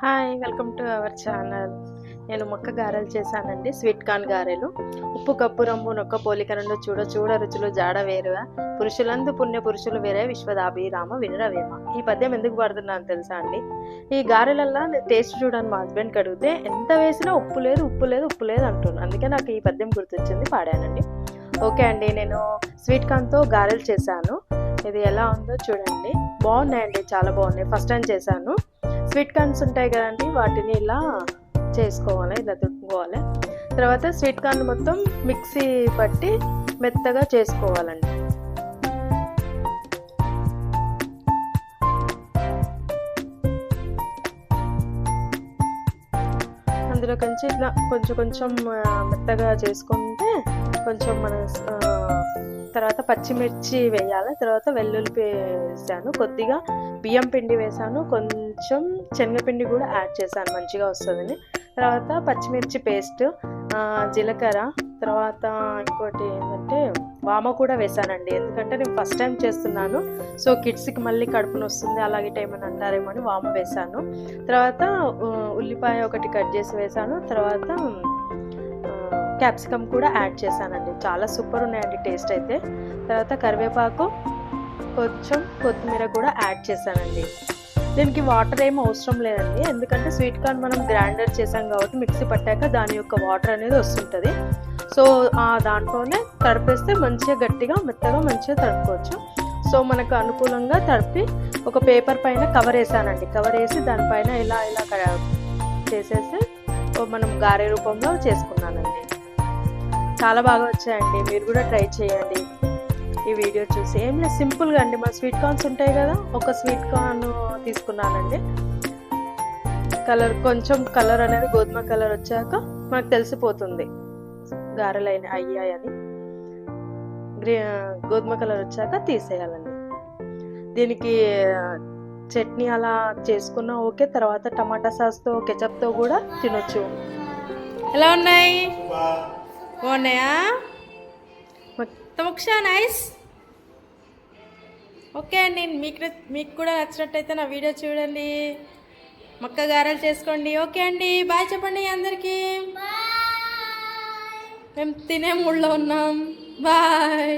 Hi welcome to our channel నేను మొక్క గారెలు చేశానండి. స్వీట్ కార్న్ గారెలు. ఉప్పు కప్పు రంబు నొక్క పోలిక రెండు చూడ చూడ రుచులు జాడ వేరుగా పురుషులందు పుణ్య పురుషులు వేరే విశ్వదాభిరామ వినరవేమ ఈ పద్యం ఎందుకు పడుతున్నాను తెలుసా అండి? ఈ గారెలల్లో టేస్ట్ చూడని మా హస్బెండ్కి అడిగితే ఎంత వేసినా ఉప్పు లేదు ఉప్పు లేదు ఉప్పు లేదు అంటున్నాను అందుకే నాకు ఈ పద్యం గుర్తొచ్చింది పాడానండి. ఓకే అండి నేను స్వీట్ కార్న్తో గారెలు చేశాను. ఇది ఎలా ఉందో చూడండి. బాగున్నాయండి చాలా బాగున్నాయి. ఫస్ట్ టైం చేశాను. స్వీట్ కార్న్స్ ఉంటాయి కదండి వాటిని ఇలా చేసుకోవాలి ఇలా తుట్టుకోవాలి తర్వాత స్వీట్ కార్న్ మొత్తం మిక్సీ పట్టి మెత్తగా చేసుకోవాలండి. అందులో కొంచెం ఇట్లా కొంచెం కొంచెం మెత్తగా చేసుకుంటే కొంచెం మన తర్వాత పచ్చిమిర్చి వేయాలి. తర్వాత వెల్లుల్లి వేసాను కొద్దిగా బియ్యం పిండి వేసాను కొంచెం శనగపిండి కూడా యాడ్ చేశాను మంచిగా వస్తుందని. తర్వాత పచ్చిమిర్చి పేస్ట్ జీలకర్ర తర్వాత ఇంకోటి ఏంటంటే వామ కూడా వేసానండి ఎందుకంటే నేను ఫస్ట్ టైం చేస్తున్నాను. సో కిడ్స్కి మళ్ళీ కడుపును వస్తుంది అలాగే టైం అని అంటారేమో అని వామ వేసాను తర్వాత ఉల్లిపాయ ఒకటి కట్ చేసి వేసాను తర్వాత క్యాప్సికమ్ కూడా యాడ్ చేశానండి. చాలా సూపర్ ఉన్నాయండి టేస్ట్ అయితే. తర్వాత కరివేపాకు కొంచెం కొత్తిమీర కూడా యాడ్ చేశానండి. దీనికి వాటర్ ఏం అవసరం లేదండి. ఎందుకంటే స్వీట్ కార్న్ మనం గ్రైండర్ చేసాం కాబట్టి మిక్సీ పట్టాక దాని యొక్క వాటర్ అనేది వస్తుంటుంది. సో ఆ దాంట్లోనే తడిపేస్తే మంచిగా గట్టిగా మెత్తగా మంచిగా తడుపుకోవచ్చు. సో మనకు అనుకూలంగా తడిపి ఒక పేపర్ పైన కవర్ వేసానండి. కవర్ వేసి దానిపైన ఇలా ఇలా చేసేసి మనం గారె రూపంలో చేసుకున్నానండి. చాలా బాగా వచ్చాయండి. మీరు కూడా ట్రై చేయండి. ఈ వీడియో చూసి. ఏం లేదు సింపుల్గా అండి. మన స్వీట్ కార్న్స్ ఉంటాయి కదా ఒక స్వీట్ కార్న్ తీసుకున్నానండి. కలర్ కొంచెం కలర్ అనేది గోధుమ కలర్ వచ్చాక మనకు తెలిసిపోతుంది. గారెలైన అయ్యాయని. గ్రీ గోధుమ కలర్ వచ్చాక తీసేయాలండి. దీనికి చట్నీ అలా చేసుకున్నా ఓకే తర్వాత టమాటా సాస్తో కెచప్తో కూడా తినొచ్చు. ఎలా ఉన్నాయి? బాగున్నాయా? మొత్తం ఒకసారి నైస్ ఓకే అండి మీకు మీకు కూడా నచ్చినట్టయితే నా వీడియో చూడండి. మక్క గారెలు చేసుకోండి. ఓకే అండి బాయ్ చెప్పండి అందరికీ. మేము తినే మూడ్లో ఉన్నాం. బాయ్.